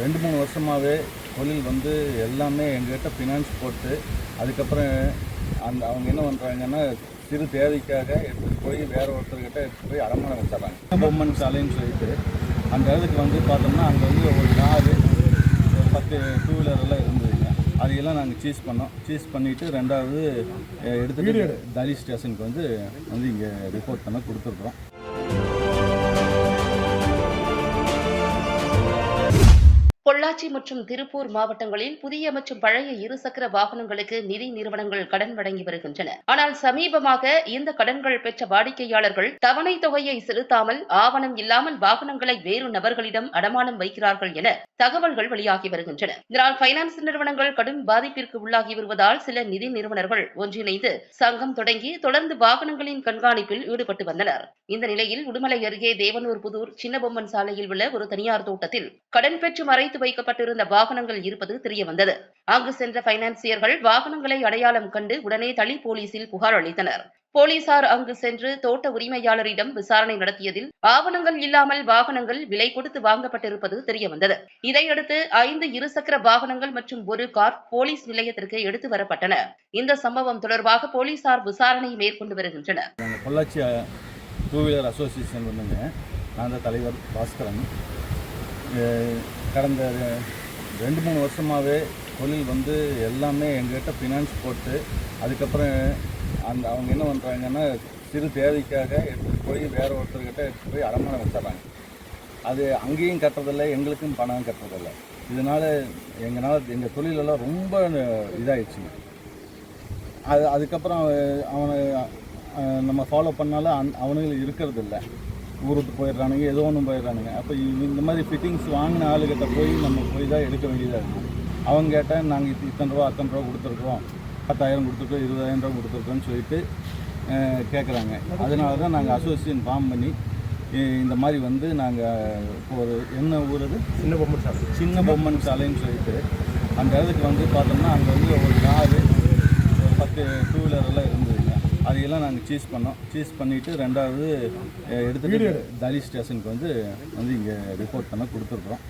ரெண்டு மூணு வருஷமாகவே தொழில் வந்து எல்லாமே எங்ககிட்ட ஃபினான்ஸ் போட்டு அதுக்கப்புறம் அந்த அவங்க என்ன பண்ணுறாங்கன்னா சிறு தேவைக்காக எடுத்துகிட்டு போய் வேற ஒருத்தர்கிட்ட எடுத்துகிட்டு போய் அடமானம் வச்சிடறாங்க. பொம்மன் சாலைன்னு சொல்லிட்டு அந்த இடத்துக்கு வந்து பார்த்தோம்னா அங்கே வந்து ஒரு காரு ஒரு பத்து டூ வீலர் எல்லாம் இருந்ததுங்க. அதையெல்லாம் நாங்கள் சீஸ் பண்ணோம். சீஸ் பண்ணிவிட்டு ரெண்டாவது எடுத்துகிட்டு தலி ஸ்டேஷனுக்கு வந்து வந்து இங்கே ரிப்போர்ட் பண்ண கொடுத்துருக்குறோம். பொள்ளாச்சி மற்றும் திருப்பூர் மாவட்டங்களில் புதிய மற்றும் பழைய இருசக்கர வாகனங்களுக்கு நிதி நிறுவனங்கள் கடன் வழங்கி வருகின்றன. ஆனால் சமீபமாக இந்த கடன்கள் பெற்ற வாடிக்கையாளர்கள் தவணை தொகையை செலுத்தாமல் ஆவணம் இல்லாமல் வாகனங்களை வேறு நபர்களிடம் அடமானம் வைக்கிறார்கள் என தகவல்கள் வெளியாகி வருகின்றன. இதனால் பைனான்ஸ் நிறுவனங்கள் கடும் பாதிப்பிற்கு உள்ளாகி வருவதால் சில நிதி நிறுவனர்கள் ஒன்றிணைந்து சங்கம் தொடங்கி தொடர்ந்து வாகனங்களின் கண்காணிப்பில் ஈடுபட்டு வந்தனர். இந்த நிலையில் உடுமலை அருகே தேவனூர் புதூர் சின்னபொம்மன் சாலையில் உள்ள ஒரு தனியார் தோட்டத்தில் கடன் பெற்று மறைத்து தடுத்து வைக்கப்பட்டிருந்த வாகனங்கள் இருப்பது தெரியவந்தது. அங்கு சென்ற பைனான்சியர்கள் வாகனங்களை அடையாளம் கண்டு உடனே தளி போலீசில் புகார் அளித்தனர். போலீசார் அங்கு சென்று தோட்ட உரிமையாளரிடம் விசாரணை நடத்தியதில் ஆவணங்கள் இல்லாமல் வாகனங்கள் விலை கொடுத்து வாங்கப்பட்டிருப்பது தெரியவந்தது. இதையடுத்து ஐந்து இருசக்கர வாகனங்கள் மற்றும் ஒரு கார் போலீஸ் நிலையத்திற்கு எடுத்து வரப்பட்டன. இந்த சம்பவம் தொடர்பாக போலீசார் விசாரணை மேற்கொண்டு வருகின்றனர். பொள்ளாச்சி டூ வீலர் அசோசியேஷன் வந்துங்க நான் தலைவர் பாஸ்கரன். கடந்த ரெண்டு மூணு வருஷமாகவே தொழில் வந்து எல்லாமே எங்ககிட்ட ஃபினான்ஸ் போட்டு அதுக்கப்புறம் அந்த அவங்க என்ன பண்ணுறாங்கன்னா சிறு தேவைக்காக எடுத்துகிட்டு போய் வேறு ஒருத்தர்கிட்ட எடுத்துகிட்டு போய் அடமானம் வச்சிடறாங்க. அது அங்கேயும் கட்டுறதில்ல எங்களுக்கும் பணம் கட்டுறதில்ல. இதனால் எங்களால் எங்கள் தொழிலெல்லாம் ரொம்ப இதாகிடுச்சுங்க அது அதுக்கப்புறம் அவனை நம்ம ஃபாலோ பண்ணாலும் அந் அவனுங்களுக்கு இருக்கிறதில்ல. ஊருக்கு போயிடுறானுங்க ஏதோ ஒன்று போயிடுறானுங்க. அப்போ இந்த மாதிரி ஃபிட்டிங்ஸ் வாங்கின ஆளுகிட்ட போய் நம்ம போய் தான் எடுக்க வேண்டியதாக இருக்கும் அவங்க கேட்டால் நாங்கள் இது இத்தனை ரூபா அத்தனை ரூபா கொடுத்துருக்குறோம். பத்தாயிரம் கொடுத்துருக்கோம் இருபதாயிரம் ரூபா கொடுத்துருக்கோன்னு சொல்லிட்டு கேட்குறாங்க அதனால தான் நாங்கள் அசோசியேஷன் ஃபார்ம் பண்ணி இந்த மாதிரி வந்து நாங்கள் ஒரு என்ன ஊர் அது? சின்ன பொம்மை சாலை. சின்ன பொம்மன் சாலைன்னு சொல்லிட்டு அந்த இடத்துக்கு வந்து பார்த்தோம்னா அங்கே வந்து ஒரு காரு ஒரு பத்து டூ வீலர் எல்லாம் இருந்ததுங்க அதையெல்லாம் நாங்கள் சீஸ் பண்ணோம். சீஸ் பண்ணிவிட்டு ரெண்டாவது எடுத்துகிட்டு தலி ஸ்டேஷனுக்கு வந்து வந்து இங்கே ரிப்போர்ட் பண்ண கொடுத்துருக்குறோம்.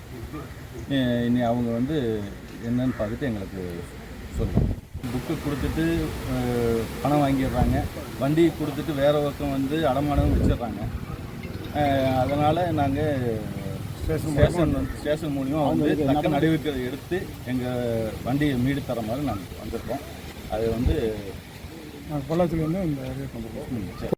இனி அவங்க வந்து என்னன்னு பார்த்துட்டு எங்களுக்கு சொல்லுவாங்க புக்கு கொடுத்துட்டு பணம் வாங்கிடுறாங்க. வண்டி கொடுத்துட்டு வேற பக்கம் வந்து அடமானம் வச்சிடுறாங்க. அதனால் நாங்கள் ஸ்டேஷன் ஸ்டேஷன் மூலியமா வந்து தக்க நடவடிக்கை எடுத்து எங்கள் வண்டியை மீடு தர மாதிரி நாங்கள் வந்திருக்கோம். அது வந்து நாங்கள் பொள்ளாச்சியில் வந்து இந்த ஏரியா கொண்டு போகிறோம்